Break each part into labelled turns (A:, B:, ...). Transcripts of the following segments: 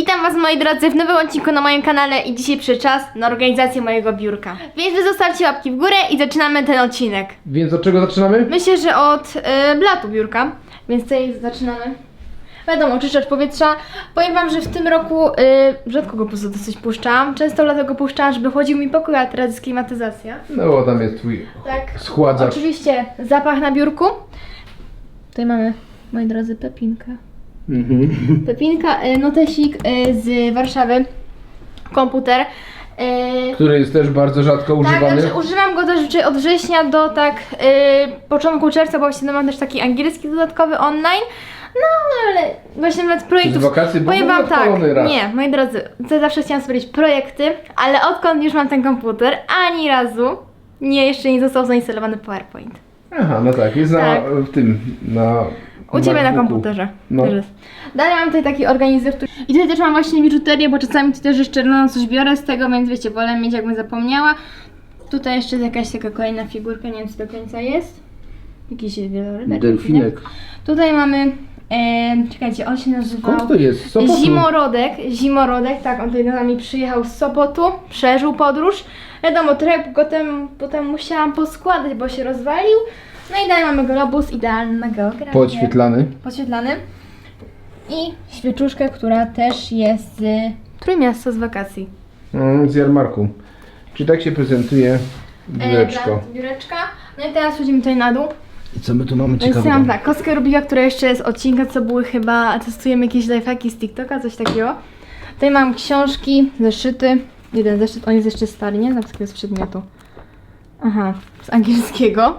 A: Witam Was moi drodzy w nowym odcinku na moim kanale i dzisiaj przyszedł czas na organizację mojego biurka. Więc Wy zostawcie łapki w górę i zaczynamy ten odcinek.
B: Więc od czego zaczynamy?
A: Myślę, że od y, blatu biurka, więc tutaj zaczynamy. Wiadomo, czyszczacz powietrza. Powiem Wam, że w tym roku y, rzadko go po prostu dosyć puszczałam. Często dlatego puszczałam, żeby chodził mi pokój, a teraz jest klimatyzacja.
B: No bo tam jest twój
A: Tak.
B: schładzacz.
A: Oczywiście zapach na biurku. Tutaj mamy, moi drodzy, Pepinkę.
B: Mhm.
A: Pepinka, y, notesik y, z Warszawy, komputer. y,
B: Który jest też bardzo rzadko
A: Tak,
B: używany.
A: znaczy używam go też od września do tak y, początku czerwca, bo właśnie mam też taki angielski dodatkowy online. No ale właśnie nawet projektów.
B: Z wakacji był
A: Powiem wam tak,
B: odpalony raz.
A: nie, moi drodzy, to zawsze chciałam sobie robić projekty, ale odkąd już mam ten komputer, ani razu nie jeszcze nie został zainstalowany PowerPoint.
B: Aha, no tak, jest na
A: Tak.
B: w tym, na
A: U Ciebie na
B: MacBooku.
A: komputerze.
B: No.
A: Też jest. Dalej mam tutaj taki organizer, który... I tutaj też mam właśnie biżuterię, bo czasami tu też jeszcze no, coś biorę z tego, więc wiecie, wolę mieć jakbym zapomniała. Tutaj jeszcze jest jakaś taka kolejna figurka, nie wiem co do końca jest. Jakiś jest wielorybek.
B: Delfinek.
A: Tutaj mamy, e, czekajcie, on się nazywał...
B: Skąd to jest? Z Sopotu?
A: Zimorodek, Zimorodek, tak, on tutaj do nami przyjechał z Sopotu, przeżył podróż. Wiadomo, trochę go tam, potem musiałam poskładać, bo się rozwalił. No i dalej mamy globus, idealna geografia.
B: Podświetlany.
A: Podświetlany. I świeczuszkę, która też jest z Trójmiasta z wakacji.
B: Mm, z jarmarku. Czyli tak się prezentuje
A: E,
B: biureczko.
A: bra- biureczka. No i teraz chodzimy tutaj na dół.
B: I co my tu mamy
A: Więc ja mam tak, kostkę Rubika, która jeszcze jest odcinka, co były chyba, testujemy jakieś lifehacki z TikToka, coś takiego. Tutaj mam książki, zeszyty. Jeden zeszyt, on jest jeszcze stary, nie znam takiego z przedmiotu. Aha, z angielskiego.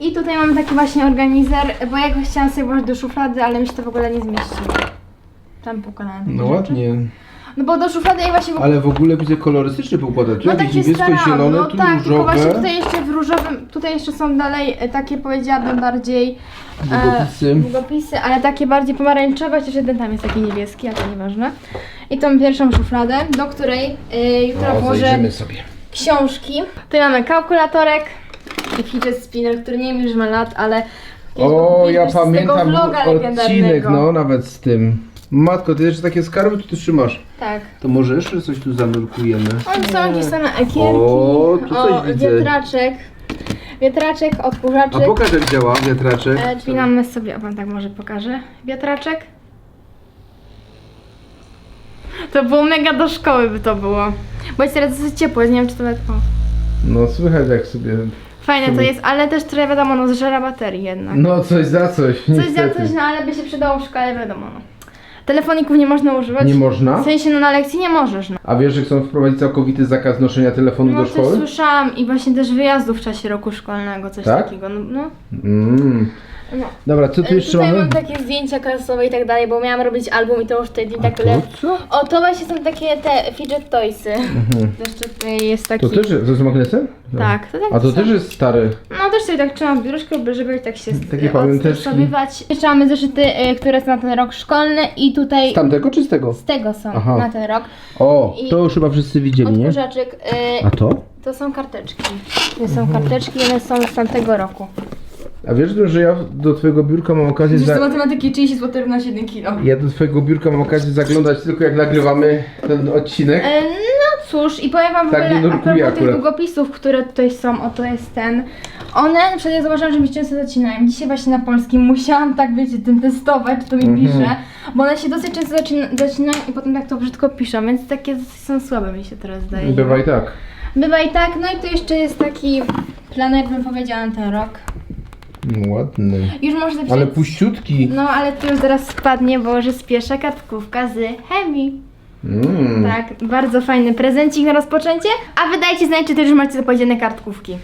A: I tutaj mamy taki właśnie organizer, bo ja go chciałam sobie włożyć do szuflady, ale mi się to w ogóle nie zmieściło. Tam pokonałam takie
B: No
A: rzeczy.
B: ładnie.
A: No bo do szuflady ja właśnie
B: Ale w ogóle widzę kolorystyczny poukładać.
A: no
B: Tu jakieś
A: tak się starałam,
B: niebiesko-zielone,
A: no
B: tu
A: tak, tylko właśnie
B: różowe.
A: tutaj jeszcze w różowym, tutaj jeszcze są dalej e, takie powiedziałabym bardziej e,
B: Długopisy.
A: długopisy, ale takie bardziej pomarańczowe, chociaż jeden tam jest taki niebieski, a to nieważne. I tą pierwszą szufladę, do której y, jutro
B: O,
A: włożę książki. Tutaj mamy kalkulatorek i fidget spinner, który nie wiem już ma lat, ale
B: O, ja
A: też z tego
B: pamiętam odcinek, no nawet z tym. Matko, ty jeszcze takie skarby tu trzymasz.
A: Tak.
B: To może jeszcze coś tu zanurkujemy?
A: Oni są jakieś same ekierki.
B: O, tu coś widzę.
A: Wietraczek. Wietraczek,
B: A
A: odkurzaczek.
B: pokaż jak działa wiatraczek.
A: E, czyli mamy sobie, o wam tak może pokażę, wiatraczek. To było mega do szkoły by to było. Bo jest teraz dosyć ciepło, nie wiem czy to. O.
B: No słychać jak sobie...
A: Fajne to jest, ale też trochę wiadomo, no zżera baterii jednak.
B: No coś za coś,
A: Coś za coś, no ale by się przydało w szkole, wiadomo no. Telefoników nie można używać.
B: Nie można?
A: W sensie no na lekcji nie możesz, no.
B: A wiesz, że chcą wprowadzić całkowity zakaz noszenia telefonu
A: No
B: do
A: coś
B: szkoły?
A: słyszałam i właśnie też wyjazdów w czasie roku szkolnego, coś
B: Tak?
A: takiego, no. no.
B: Mm.
A: No.
B: Dobra, co tu jeszcze
A: Tutaj
B: mamy?
A: mam takie zdjęcia klasowe i tak dalej, bo miałam robić album i to już wtedy tak
B: to
A: le...
B: co?
A: O, to właśnie są takie te fidget toysy.
B: Mhm.
A: Jeszcze tutaj jest taki...
B: To też to jest magnesem? No.
A: Tak, to tak
B: A to
A: są-
B: też jest stary.
A: No też sobie tak trzymam w biureczku, żeby tak się
B: Takie pamiąteczki.
A: odstosowywać. Jeszcze mamy zeszyty, e, które są na ten rok szkolny i tutaj
B: Z tamtego czy z tego?
A: z tego są
B: Aha.
A: na ten rok.
B: O,
A: I-
B: to już chyba wszyscy widzieli, nie?
A: Odkurzaczek, e,
B: A to?
A: to są karteczki. To są karteczki, one są z tamtego roku.
B: A wiesz, że ja do twojego biurka mam okazję
A: Za
B: za...
A: matematyki 30 zł na 7 kilo.
B: Ja do twojego biurka mam okazję zaglądać tylko jak nagrywamy ten odcinek.
A: E, no cóż, i powiem wam w
B: Tak
A: ogóle
B: nie
A: a
B: nurkuję
A: propos tych
B: akurat.
A: długopisów, które tutaj są, oto jest ten. One, na przykład ja zauważyłam, że mi się często zacinają. Dzisiaj właśnie na polskim musiałam tak, wiecie, tym testować, czy to mi
B: Mhm.
A: pisze, bo one się dosyć często zacina, zacinają i potem tak to brzydko piszą, więc takie dosyć są słabe mi się teraz zdaje.
B: Bywa i tak.
A: Bywa i tak, no i tu jeszcze jest taki planer, bym powiedziała, na ten rok.
B: No, ładny.
A: Już może zapisać...
B: Ale puściutki.
A: No, ale to już zaraz spadnie, bo że spieszę kartkówka z chemii.
B: Mm.
A: Tak, bardzo fajny prezencik na rozpoczęcie. A wydajcie znać, czy też już macie zapowiedziane kartkówki.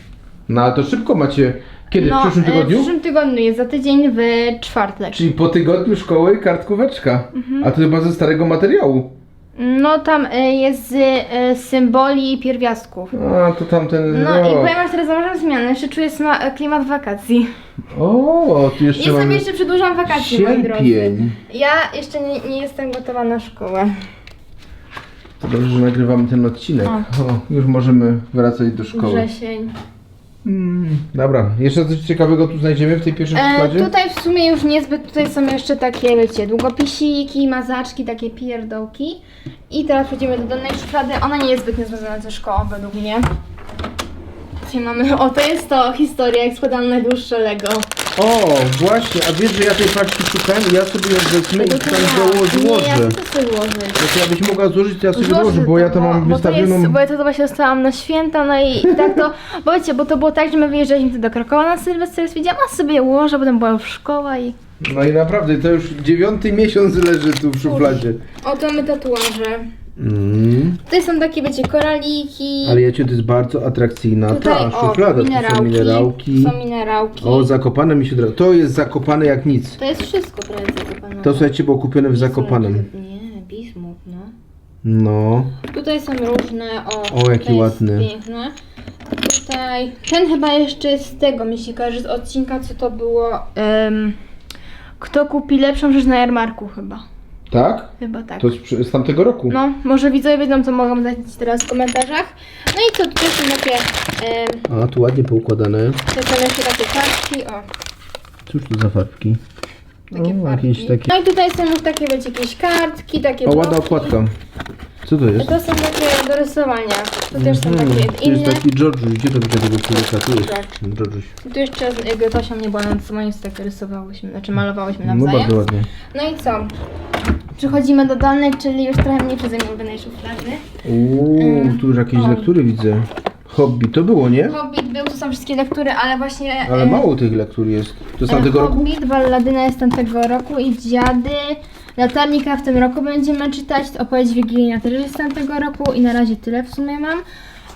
B: No ale to szybko macie. Kiedy? w przyszłym
A: e, W
B: tygodniu?
A: przyszłym tygodniu jest za tydzień w czwartek.
B: Czyli po tygodniu szkoły kartkóweczka.
A: Mhm.
B: A to chyba ze starego materiału.
A: No tam e, jest z e, symboli pierwiastków.
B: A, to tamten
A: No i powiem że teraz zauważam zmianę. Jeszcze czuję sma- klimat wakacji.
B: O, tu jeszcze
A: sobie
B: mamy
A: jeszcze przedłużam wakacje, moi drodzy.
B: sierpień.
A: Ja jeszcze nie, nie jestem gotowa na szkołę.
B: To dobrze, że nagrywamy ten odcinek.
A: O.
B: Już możemy wracać do szkoły.
A: Wrzesień.
B: Mm, dobra, jeszcze coś ciekawego tu znajdziemy w tej pierwszej
A: E, tutaj w sumie już niezbyt, tutaj są jeszcze takie, wiecie, długopisiki, mazaczki, takie pierdołki. I teraz przejdziemy do dolnej szuflady. Ona nie jest zbytnio związana ze szkołą według mnie. Tutaj mamy, o to jest to historia, jak składam najdłuższe Lego.
B: O, właśnie, a wiesz, że ja tej paczki szukałem i ja sobie ją wezmę i
A: Tego
B: tam
A: tu nie ma.
B: dołożę.
A: Nie,
B: złożę.
A: ja chcę sobie złożyć.
B: Jak ja byś mogła złożyć, to ja sobie
A: Złożę
B: złożę, bo ja to mam
A: bo To
B: wystawioną...
A: jest, bo ja to właśnie dostałam na święta, no i tak to, bo wiecie, bo to było tak, że my wyjeżdżaliśmy tu do Krakowa na Sylwester, stwierdziłam, a sobie ułożę, potem była już szkoła i...
B: No i naprawdę, to już dziewiąty miesiąc leży tu w szufladzie.
A: Oto my tatuaże.
B: Mm.
A: Tutaj są takie, wiecie, koraliki.
B: Ale jecie, to jest bardzo atrakcyjna
A: Tutaj
B: ta szuflada.
A: o,
B: Tu
A: minerałki.
B: są minerałki.
A: Są minerałki.
B: O, zakopane mi się od razu. To jest zakopane jak nic.
A: To jest wszystko prawie zakopane.
B: To słuchajcie, było kupione w. Zakopanem.
A: Nie, bismut, no.
B: No.
A: Tutaj są różne, o.
B: O, jaki
A: jest
B: ładny.
A: Piękne. Tutaj, ten chyba jeszcze jest z tego, mi się kojarzy z odcinka, co to było. em, kto kupi lepszą rzecz na jarmarku chyba.
B: Tak?
A: Chyba tak.
B: To z, tamtego roku.
A: No, może widzowie wiedzą, co mogą znaleźć teraz w komentarzach. No i co, tutaj są takie, em,
B: A, tu ładnie poukładane.
A: to są jeszcze takie kartki, o.
B: Cóż to za farbki?
A: Takie
B: O,
A: farbki.
B: jakieś takie...
A: No i tutaj są już takie, wiecie, jakieś kartki, takie
B: O, ładna
A: bloki.
B: okładka. Co to jest?
A: To są takie do rysowania. Tu też są
B: Mhm,
A: takie
B: Tu jest
A: inne.
B: taki Georgiuś. Gdzie to widzę tego człowieka? Tu jest
A: George.
B: Georgiuś.
A: Tu jeszcze jakby Tosia nie była, no to moim tak rysowałyśmy, znaczy malowałyśmy
B: No
A: nawzajem.
B: bardzo ładnie.
A: No i co? Przechodzimy do dolnej, czyli już trochę mniej przeze mnie ulubionej szuflady.
B: Uuu, tu już jakieś lektury widzę. Hobby to było, nie?
A: Hobbit był, to są wszystkie lektury, ale właśnie...
B: Ale
A: e,
B: mało tych lektur jest. To z tamtego roku?
A: Hobbit, Balladyna jest tamtego roku i Dziady. Latarnika w tym roku będziemy czytać, opowieść Wigilijna też jest z tamtego roku i na razie tyle w sumie mam.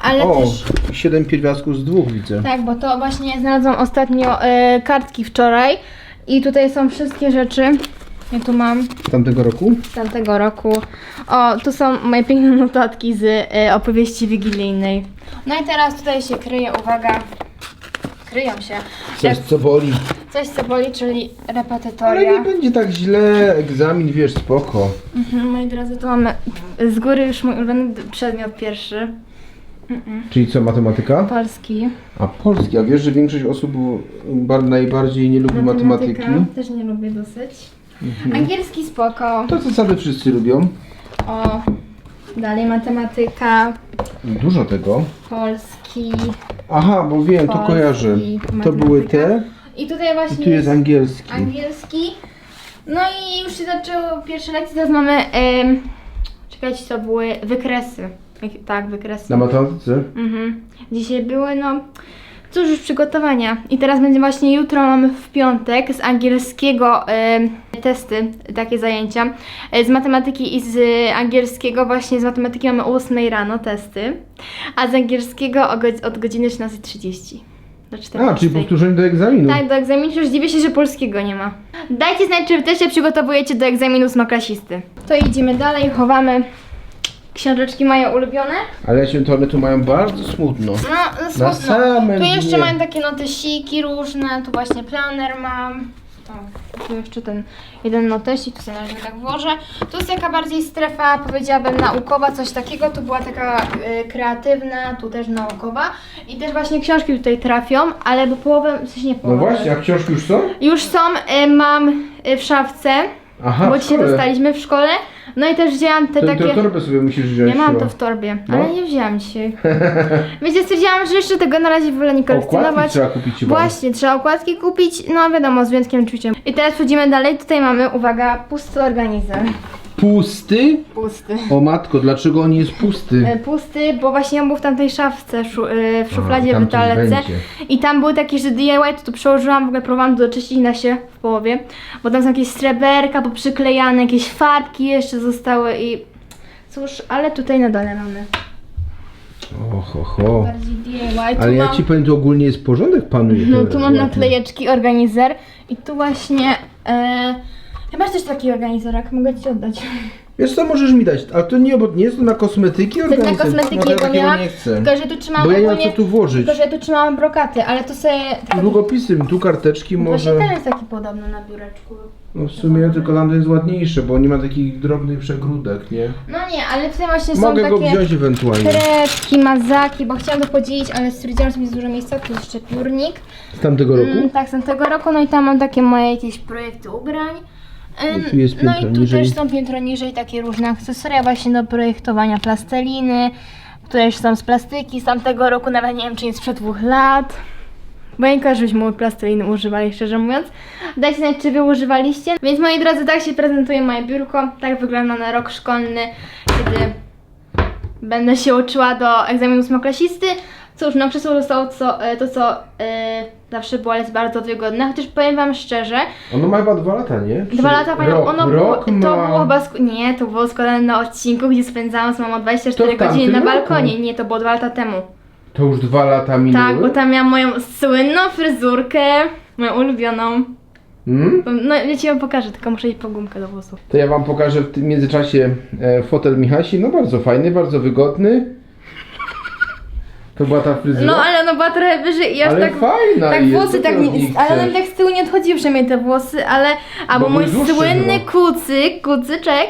A: Ale
B: O,
A: też...
B: siedem pierwiastków z dwóch widzę.
A: Tak, bo to właśnie znalazłam ostatnio e, kartki wczoraj i tutaj są wszystkie rzeczy. Ja tu mam
B: Z tamtego roku?
A: z tamtego roku. O, tu są moje piękne notatki z e, opowieści wigilijnej. No i teraz tutaj się kryje, uwaga, kryją się.
B: Coś co boli.
A: Coś co boli, czyli
B: Ale nie będzie tak źle. Egzamin, wiesz, spoko.
A: Mhm, moi drodzy, tu mamy z góry już mój ulubiony przedmiot pierwszy.
B: Czyli co, matematyka?
A: Polski.
B: A polski, a wiesz, że większość osób bar- najbardziej nie lubi matematyki?
A: Też nie lubię dosyć. Angielski spoko.
B: To zasady wszyscy lubią.
A: O, dalej matematyka,
B: Dużo tego.
A: polski.
B: Aha, bo wiem, to
A: Polski,
B: kojarzę. To
A: matematyka.
B: były te
A: I tutaj
B: i
A: właśnie
B: tu jest angielski.
A: angielski. No i już się zaczęło pierwsze lekcje, teraz mamy, em, czekajcie, to były wykresy. Tak, wykresy.
B: Na matematyce?
A: Mhm. Dzisiaj były, no, cóż, już przygotowania. I teraz będzie właśnie jutro, mamy w piątek z angielskiego em, testy, takie zajęcia. E, Z matematyki i z angielskiego, właśnie z matematyki mamy o 8 rano testy, a z angielskiego o godz- od godziny 13.30 do 14.
B: A, czyli powtórzenie do egzaminu.
A: Tak, do egzaminu już dziwię się, że polskiego nie ma. Dajcie znać, czy wy też się przygotowujecie do egzaminu smaklasisty. To idziemy dalej, chowamy książeczki moje ulubione.
B: Ale się to one tu mają bardzo smutno.
A: No, smutno.
B: samym
A: Tu jeszcze
B: dnie.
A: mam takie notesiki różne, tu właśnie planer mam. O, tu jeszcze ten jeden notesik, tu sobie na tak włożę. Tu jest taka bardziej strefa, powiedziałabym, naukowa, coś takiego. Tu była taka y, kreatywna, tu też naukowa. I też właśnie książki tutaj trafią, ale bo połowę, coś nie
B: No
A: połowę.
B: właśnie, a książki już są?
A: Już są, y, mam y, w szafce,
B: Aha,
A: bo
B: w
A: dzisiaj
B: szkole.
A: dostaliśmy w szkole. No i też wzięłam te
B: To,
A: takie...
B: to torbę sobie musisz wziąć.
A: Ja mam
B: chyba.
A: to w torbie,
B: No.
A: ale nie wzięłam dzisiaj. Wiecie, stwierdziłam, że jeszcze tego na razie wolę nie
B: Okładki
A: kolekcjonować.
B: trzeba kupić chyba.
A: Właśnie, trzeba okładki kupić, no wiadomo, z wyjątkiem oczywiście. I teraz przechodzimy dalej, tutaj mamy, uwaga, pusty organizer.
B: Pusty?
A: Pusty.
B: O matko, dlaczego on jest pusty?
A: E, Pusty, bo właśnie on był w tamtej szafce, szu, e, w szufladzie
B: tam
A: w
B: coś
A: toalece.
B: będzie.
A: I tam był taki, że DIY, to tu przełożyłam, w ogóle próbowałam to doczyścić na się w połowie. Bo tam są jakieś sreberka poprzyklejane, jakieś farbki jeszcze zostały i... Cóż, ale tutaj na dole mamy
B: Oho, ho.
A: bardziej DIY. Tu
B: Ale ja
A: mam-
B: ci powiem, to ogólnie jest porządek panuje.
A: No
B: teraz
A: tu mam
B: ładnie.
A: naklejeczki, organizer i tu właśnie... E, chyba masz też taki organizerek, mogę ci oddać.
B: Wiesz co, możesz mi dać, ale to nie, bo nie jest to na kosmetyki
A: To jest na
B: organizer.
A: kosmetyki,
B: no, ja
A: bo
B: takiego
A: miałam,
B: nie chcę.
A: tylko że tu trzymam
B: Bo ja nie mam
A: ogólnie,
B: co tu włożyć.
A: tylko że tu trzymałam brokaty, ale to sobie... Tylko,
B: Długopisy, tu karteczki
A: Właśnie
B: może.
A: ten jest taki podobny na biureczku.
B: No w sumie tylko lambda jest ładniejsze, bo nie ma takich drobnych przegródek, nie?
A: No nie, ale tutaj właśnie są
B: Mogę go
A: takie
B: wziąć ewentualnie.
A: kredki, mazaki, bo chciałam to podzielić, ale stwierdziłam, że jest dużo miejsca, tu jeszcze piórnik.
B: Z tamtego roku?
A: Mm, tak, z tamtego roku, no i tam mam takie moje jakieś projekty ubrań.
B: I tu jest
A: no
B: piętro
A: i tu
B: niżej.
A: też są piętro niżej takie różne akcesoria właśnie do projektowania plasteliny, które już są z plastyki z tamtego roku, nawet nie wiem czy jest sprzed dwóch lat. Bo ja nie kojarzę, żebyśmy plasteliny używali, szczerze mówiąc. Dajcie znać, czy wy używaliście. Więc moi drodzy, tak się prezentuje moje biurko. Tak wygląda na rok szkolny, kiedy będę się uczyła do egzaminu ósmoklasisty. Cóż, no krzesło zostało co, e, to, co e, zawsze było, ale jest bardzo wygodne. Chociaż powiem wam szczerze,
B: Ono ma chyba dwa lata, nie?
A: dwa
B: Czy
A: lata pamiętam,
B: rok,
A: ono było,
B: rok
A: to
B: ma...
A: było chyba, nie, to było składane na odcinku, gdzie spędzałam z mamą 24
B: To w
A: godziny na
B: tamtym roku.
A: balkonie. Nie, to było dwa lata temu.
B: To już dwa lata minęły?
A: Tak, bo tam miałam moją słynną fryzurkę, moją ulubioną.
B: Hmm?
A: No, ja ci ją pokażę, tylko muszę iść po gumkę do włosów.
B: To ja wam pokażę w tym międzyczasie e, fotel Michasi. No bardzo fajny, bardzo wygodny. To była ta fryzura?
A: No, ale ona była trochę wyżej i aż
B: Ale
A: tak...
B: fajna
A: Tak
B: jest,
A: włosy tak
B: niej
A: nie, ale one
B: chcesz?
A: tak z tyłu nie odchodziły przynajmniej te włosy, ale, albo
B: Bo
A: mój
B: były dłuższe
A: słynny
B: chyba.
A: kucyk, kucyczek,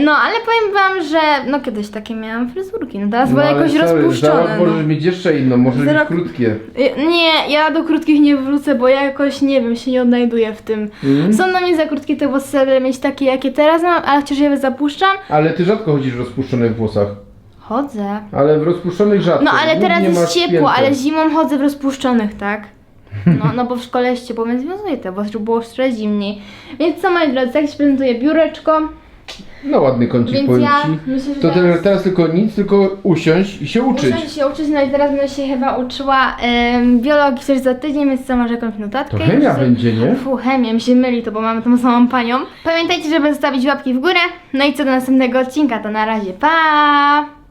A: no ale powiem wam, że no kiedyś takie miałam fryzurki, no teraz były
B: ale
A: jakoś
B: sorry, Za
A: rozpuszczone.
B: rok
A: No.
B: możesz mieć jeszcze inną, możesz
A: Za
B: mieć
A: rok-
B: krótkie.
A: Y, Nie, ja do krótkich nie wrócę, bo ja jakoś nie wiem, się nie odnajduję w tym.
B: Mm?
A: Są na mnie za krótkie te włosy, żeby mieć takie jakie teraz mam, ale chociaż ja je zapuszczam,
B: Ale ty rzadko chodzisz w rozpuszczonych włosach.
A: Chodzę.
B: Ale w rozpuszczonych rzadko.
A: No ale teraz jest
B: masz
A: ciepło, ale zimą chodzę w rozpuszczonych, tak? No, no bo w szkole jest ciepło, więc związuję te włosy, żeby było jeszcze zimniej. Więc co moi drodzy, tak się prezentuje biureczko.
B: No ładny kącik
A: Więc
B: powiem
A: ja
B: ci.
A: myślę, że
B: To
A: teraz-
B: teraz, teraz tylko nic, tylko usiąść i się uczyć.
A: Muszę się uczyć, no i teraz będę się chyba uczyła em, biologii coś za tydzień, więc co może jakąś notatkę.
B: To chemia
A: sobie-
B: będzie, nie?
A: Fu, chemia, mi się myli to, bo mamy tą samą panią. Pamiętajcie, żeby zostawić łapki w górę. No i co do następnego odcinka, to na razie, pa!